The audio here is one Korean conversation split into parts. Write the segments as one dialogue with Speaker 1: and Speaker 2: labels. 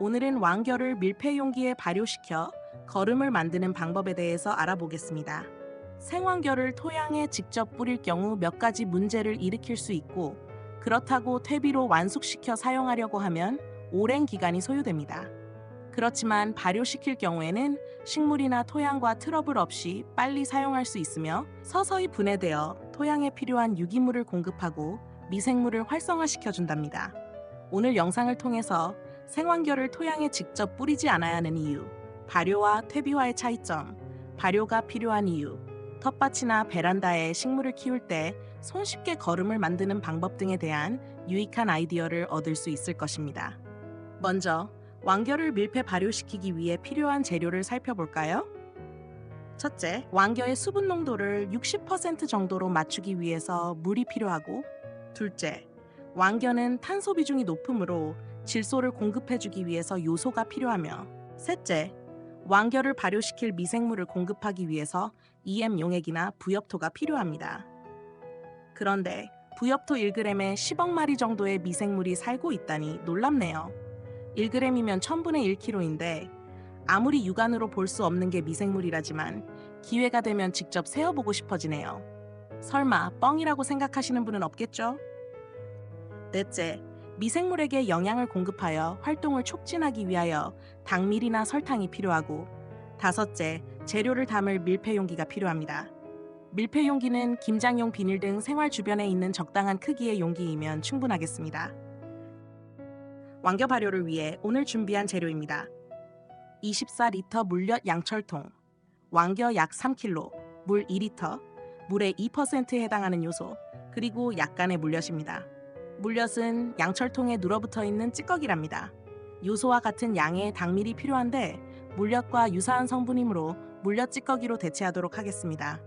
Speaker 1: 오늘은 왕겨를 밀폐 용기에 발효시켜 거름을 만드는 방법에 대해서 알아보겠습니다. 생왕겨를 토양에 직접 뿌릴 경우 몇 가지 문제를 일으킬 수 있고 그렇다고 퇴비로 완숙시켜 사용하려고 하면 오랜 기간이 소요됩니다. 그렇지만 발효시킬 경우에는 식물이나 토양과 트러블 없이 빨리 사용할 수 있으며 서서히 분해되어 토양에 필요한 유기물을 공급하고 미생물을 활성화시켜 준답니다. 오늘 영상을 통해서 생환결을 토양에 직접 뿌리지 않아야 하는 이유, 발효와 퇴비와의 차이점, 발효가 필요한 이유, 텃밭이나 베란다에 식물을 키울 때 손쉽게 거름을 만드는 방법 등에 대한 유익한 아이디어를 얻을 수 있을 것입니다. 먼저 왕겨를 밀폐 발효시키기 위해 필요한 재료를 살펴볼까요? 첫째, 왕겨의 수분 농도를 60% 정도로 맞추기 위해서 물이 필요하고, 둘째, 왕겨는 탄소 비중이 높으므로 질소를 공급해주기 위해서 요소가 필요하며, 셋째, 왕겨를 발효시킬 미생물을 공급하기 위해서 EM 용액이나 부엽토가 필요합니다. 그런데 부엽토 1g에 10억 마리 정도의 미생물이 살고 있다니 놀랍네요. 1g이면 1000분의 1kg인데 아무리 육안으로 볼 수 없는 게 미생물이라지만 기회가 되면 직접 세어보고 싶어지네요. 설마 뻥이라고 생각하시는 분은 없겠죠? 넷째, 미생물에게 영양을 공급하여 활동을 촉진하기 위하여 당밀이나 설탕이 필요하고 다섯째, 재료를 담을 밀폐 용기가 필요합니다. 밀폐 용기는 김장용 비닐 등 생활 주변에 있는 적당한 크기의 용기이면 충분하겠습니다. 왕겨 발효를 위해 오늘 준비한 재료입니다. 24리터 물엿 양철통, 왕겨 약 3kg, 물 2리터, 물의 2%에 해당하는 요소, 그리고 약간의 물엿입니다. 물엿은 양철통에 눌어붙어 있는 찌꺼기랍니다. 요소와 같은 양의 당밀이 필요한데 물엿과 유사한 성분이므로 물엿 찌꺼기로 대체하도록 하겠습니다.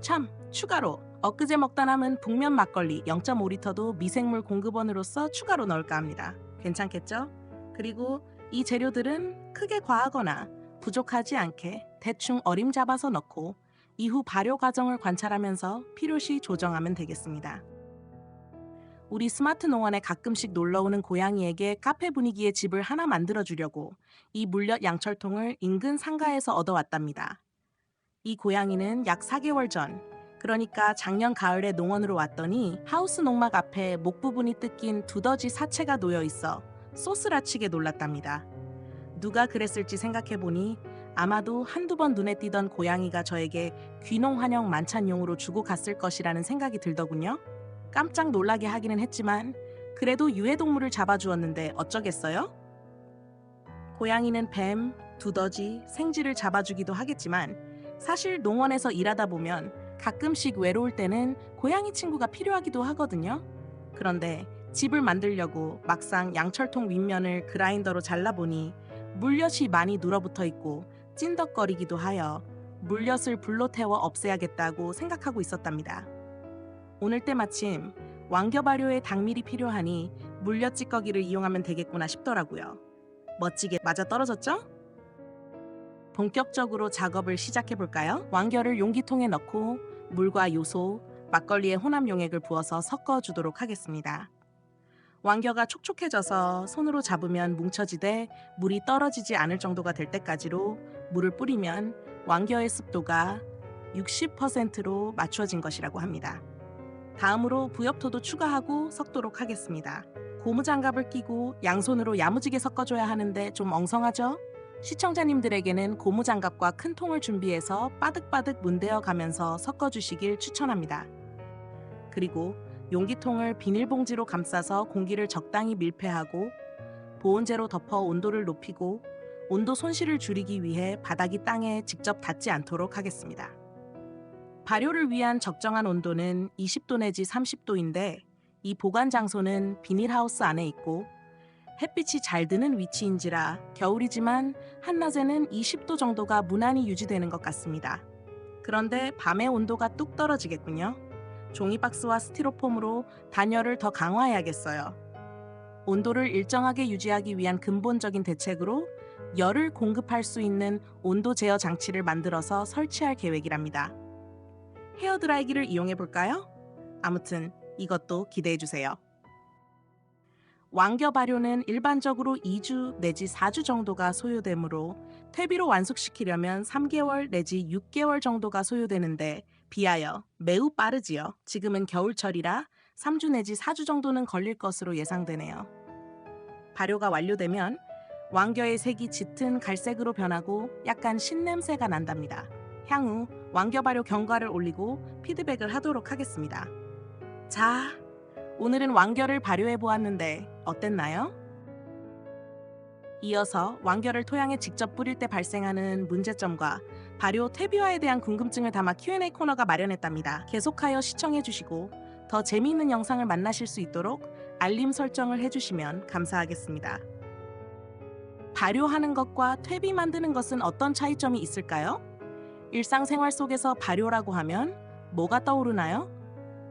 Speaker 1: 참, 추가로 엊그제 먹다 남은 북면 막걸리 0.5리터도 미생물 공급원으로서 추가로 넣을까 합니다. 괜찮겠죠? 그리고 이 재료들은 크게 과하거나 부족하지 않게 대충 어림 잡아서 넣고 이후 발효 과정을 관찰하면서 필요시 조정하면 되겠습니다. 우리 스마트 농원에 가끔씩 놀러오는 고양이에게 카페 분위기의 집을 하나 만들어 주려고 이 물엿 양철통을 인근 상가에서 얻어왔답니다. 이 고양이는 약 4개월 전, 그러니까 작년 가을에 농원으로 왔더니 하우스 농막 앞에 목 부분이 뜯긴 두더지 사체가 놓여 있어 소스라치게 놀랐답니다. 누가 그랬을지 생각해보니 아마도 한두 번 눈에 띄던 고양이가 저에게 귀농 환영 만찬용으로 주고 갔을 것이라는 생각이 들더군요. 깜짝 놀라게 하기는 했지만 그래도 유해동물을 잡아주었는데 어쩌겠어요? 고양이는 뱀, 두더지, 생쥐를 잡아주기도 하겠지만 사실 농원에서 일하다 보면 가끔씩 외로울 때는 고양이 친구가 필요하기도 하거든요. 그런데 집을 만들려고 막상 양철통 윗면을 그라인더로 잘라보니 물엿이 많이 눌어붙어 있고 찐덕거리기도 하여 물엿을 불로 태워 없애야겠다고 생각하고 있었답니다. 오늘 때 마침 왕겨 발효에 당밀이 필요하니 물엿 찌꺼기를 이용하면 되겠구나 싶더라고요. 멋지게 맞아 떨어졌죠? 본격적으로 작업을 시작해 볼까요? 왕겨를 용기통에 넣고 물과 요소, 막걸리에 혼합 용액을 부어서 섞어 주도록 하겠습니다. 왕겨가 촉촉해져서 손으로 잡으면 뭉쳐지되 물이 떨어지지 않을 정도가 될 때까지로 물을 뿌리면 왕겨의 습도가 60%로 맞춰진 것이라고 합니다. 다음으로 부엽토도 추가하고 섞도록 하겠습니다. 고무장갑을 끼고 양손으로 야무지게 섞어줘야 하는데 좀 엉성하죠? 시청자님들에게는 고무장갑과 큰 통을 준비해서 빠득빠득 문대어 가면서 섞어주시길 추천합니다. 그리고 용기통을 비닐봉지로 감싸서 공기를 적당히 밀폐하고 보온재로 덮어 온도를 높이고 온도 손실을 줄이기 위해 바닥이 땅에 직접 닿지 않도록 하겠습니다. 발효를 위한 적정한 온도는 20도 내지 30도인데 이 보관 장소는 비닐하우스 안에 있고 햇빛이 잘 드는 위치인지라 겨울이지만 한낮에는 20도 정도가 무난히 유지되는 것 같습니다. 그런데 밤의 온도가 뚝 떨어지겠군요. 종이박스와 스티로폼으로 단열을 더 강화해야겠어요. 온도를 일정하게 유지하기 위한 근본적인 대책으로 열을 공급할 수 있는 온도 제어 장치를 만들어서 설치할 계획이랍니다. 헤어드라이기를 이용해 볼까요? 아무튼 이것도 기대해 주세요. 왕겨 발효는 일반적으로 2주 내지 4주 정도가 소요되므로 퇴비로 완숙시키려면 3개월 내지 6개월 정도가 소요되는데 비하여 매우 빠르지요. 지금은 겨울철이라 3주 내지 4주 정도는 걸릴 것으로 예상되네요. 발효가 완료되면 왕겨의 색이 짙은 갈색으로 변하고 약간 신냄새가 난답니다. 향후 왕겨 발효 경과를 올리고 피드백을 하도록 하겠습니다. 자, 오늘은 왕겨를 발효해 보았는데 어땠나요? 이어서 왕겨를 토양에 직접 뿌릴 때 발생하는 문제점과 발효 퇴비화에 대한 궁금증을 담아 Q&A 코너가 마련했답니다. 계속하여 시청해 주시고 더 재미있는 영상을 만나실 수 있도록 알림 설정을 해주시면 감사하겠습니다. 발효하는 것과 퇴비 만드는 것은 어떤 차이점이 있을까요? 일상생활 속에서 발효라고 하면 뭐가 떠오르나요?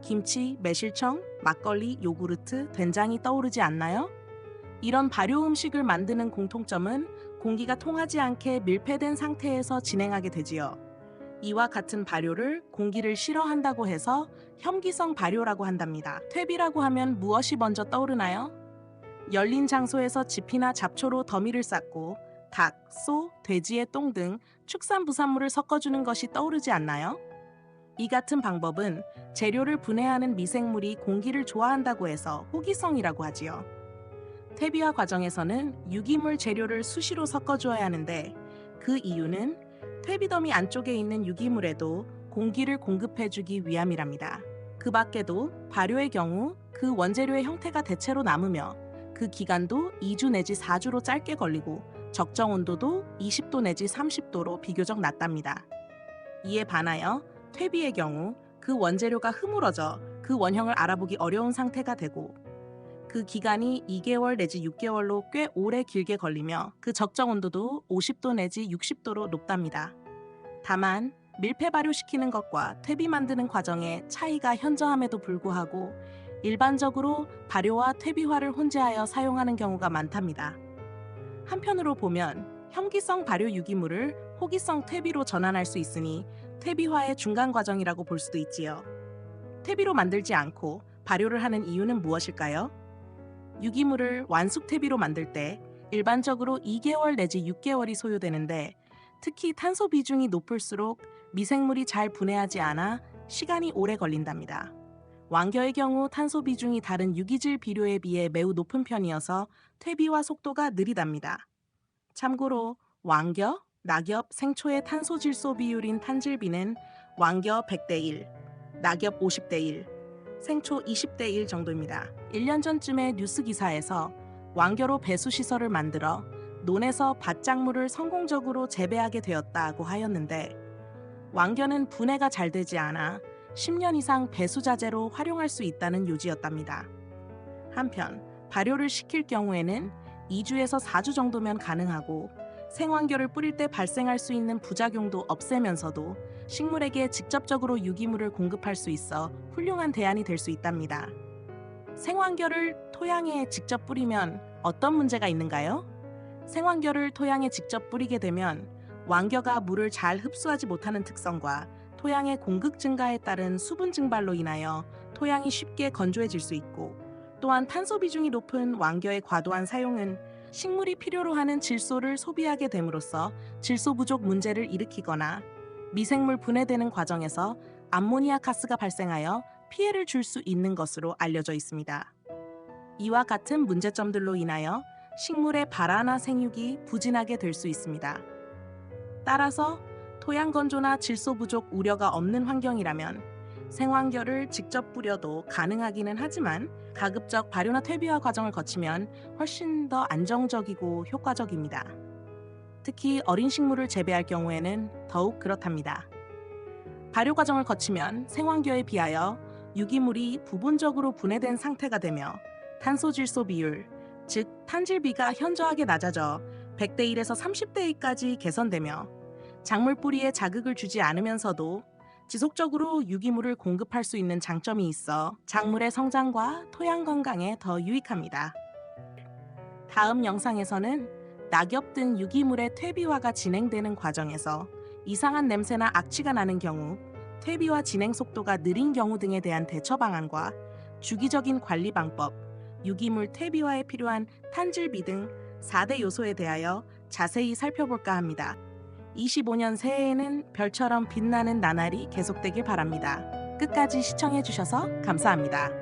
Speaker 1: 김치, 매실청, 막걸리, 요구르트, 된장이 떠오르지 않나요? 이런 발효 음식을 만드는 공통점은 공기가 통하지 않게 밀폐된 상태에서 진행하게 되지요. 이와 같은 발효를 공기를 싫어한다고 해서 혐기성 발효라고 한답니다. 퇴비라고 하면 무엇이 먼저 떠오르나요? 열린 장소에서 지피나 잡초로 더미를 쌓고 닭, 소, 돼지의 똥 등 축산 부산물을 섞어주는 것이 떠오르지 않나요? 이 같은 방법은 재료를 분해하는 미생물이 공기를 좋아한다고 해서 호기성이라고 하지요. 퇴비화 과정에서는 유기물 재료를 수시로 섞어주어야 하는데 그 이유는 퇴비더미 안쪽에 있는 유기물에도 공기를 공급해주기 위함이랍니다. 그 밖에도 발효의 경우 그 원재료의 형태가 대체로 남으며 그 기간도 2주 내지 4주로 짧게 걸리고 적정 온도도 20도 내지 30도로 비교적 낮답니다. 이에 반하여 퇴비의 경우 그 원재료가 흐물어져 그 원형을 알아보기 어려운 상태가 되고 그 기간이 2개월 내지 6개월로 꽤 오래 길게 걸리며 그 적정 온도도 50도 내지 60도로 높답니다. 다만 밀폐 발효시키는 것과 퇴비 만드는 과정에 차이가 현저함에도 불구하고 일반적으로 발효와 퇴비화를 혼재하여 사용하는 경우가 많답니다. 한편으로 보면 혐기성 발효 유기물을 호기성 퇴비로 전환할 수 있으니 퇴비화의 중간 과정이라고 볼 수도 있지요. 퇴비로 만들지 않고 발효를 하는 이유는 무엇일까요? 유기물을 완숙 퇴비로 만들 때 일반적으로 2개월 내지 6개월이 소요되는데 특히 탄소 비중이 높을수록 미생물이 잘 분해하지 않아 시간이 오래 걸린답니다. 왕겨의 경우 탄소 비중이 다른 유기질 비료에 비해 매우 높은 편이어서 퇴비화 속도가 느리답니다. 참고로 왕겨, 낙엽, 생초의 탄소 질소 비율인 탄질비는 왕겨 100대 1, 낙엽 50대 1, 생초 20대 1 정도입니다. 1년 전쯤에 뉴스 기사에서 왕겨로 배수 시설을 만들어 논에서 밭작물을 성공적으로 재배하게 되었다고 하였는데 왕겨는 분해가 잘 되지 않아 10년 이상 배수자재로 활용할 수 있다는 요지였답니다. 한편 발효를 시킬 경우에는 2주에서 4주 정도면 가능하고 생황겨를 뿌릴 때 발생할 수 있는 부작용도 없애면서도 식물에게 직접적으로 유기물을 공급할 수 있어 훌륭한 대안이 될 수 있답니다. 생황겨를 토양에 직접 뿌리면 어떤 문제가 있는가요? 생황겨를 토양에 직접 뿌리게 되면 왕겨가 물을 잘 흡수하지 못하는 특성과 토양의 공급 증가에 따른 수분 증발로 인하여 토양이 쉽게 건조해질 수 있고 또한 탄소 비중이 높은 왕겨의 과도한 사용은 식물이 필요로 하는 질소를 소비하게 됨으로써 질소 부족 문제를 일으키거나 미생물 분해되는 과정에서 암모니아 가스가 발생하여 피해를 줄 수 있는 것으로 알려져 있습니다. 이와 같은 문제점들로 인하여 식물의 발화나 생육이 부진하게 될 수 있습니다. 따라서 토양 건조나 질소 부족 우려가 없는 환경이라면 생황겨를 직접 뿌려도 가능하기는 하지만 가급적 발효나 퇴비화 과정을 거치면 훨씬 더 안정적이고 효과적입니다. 특히 어린 식물을 재배할 경우에는 더욱 그렇답니다. 발효 과정을 거치면 생황겨에 비하여 유기물이 부분적으로 분해된 상태가 되며 탄소 질소 비율, 즉 탄질비가 현저하게 낮아져 100대 1에서 30대 2까지 개선되며 작물 뿌리에 자극을 주지 않으면서도 지속적으로 유기물을 공급할 수 있는 장점이 있어 작물의 성장과 토양 건강에 더 유익합니다. 다음 영상에서는 낙엽 등 유기물의 퇴비화가 진행되는 과정에서 이상한 냄새나 악취가 나는 경우, 퇴비화 진행 속도가 느린 경우 등에 대한 대처 방안과 주기적인 관리 방법, 유기물 퇴비화에 필요한 탄질비 등 4대 요소에 대하여 자세히 살펴볼까 합니다. 25년 새해에는 별처럼 빛나는 나날이 계속되길 바랍니다. 끝까지 시청해주셔서 감사합니다.